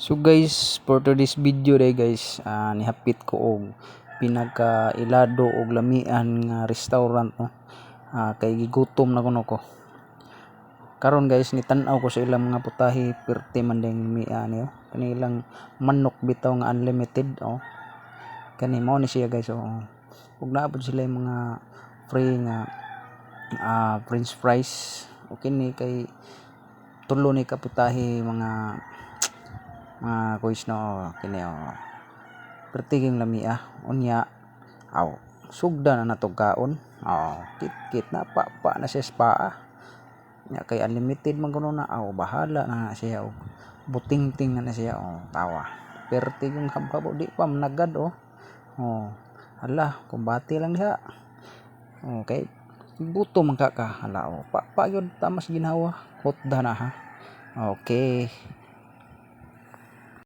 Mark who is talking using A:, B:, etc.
A: So guys, for today's video day guys, ah, nihapit ko og pinaka ilado og lamian nga restaurant no. Ah, kay gigutom na kuno ko. Karon guys, nitan-aw ko sa ilang mga putahe perti man ding lamian niyo. Kani ilang manok bitaw nga unlimited oh. Kani mao ni siya guys oh. Ug naabot sila yung mga free nga ah, french fries. Okay ni kay tulo ni kaputahe mga mga kuis no kini oh. Pertiging lamia unya aw sugda na natog kaon. Oh kit kit na pa pa na siya spa nya kay unlimited man kuno na aw bahala na siya og butingting na na siya oh tawa. Pertiging habhabo di pa managad oh. Oh hala kumbati lang diha oh kay buto man ka ka hala oh. Pa pa gyud tamas ginawa. Hutda na ha. Okay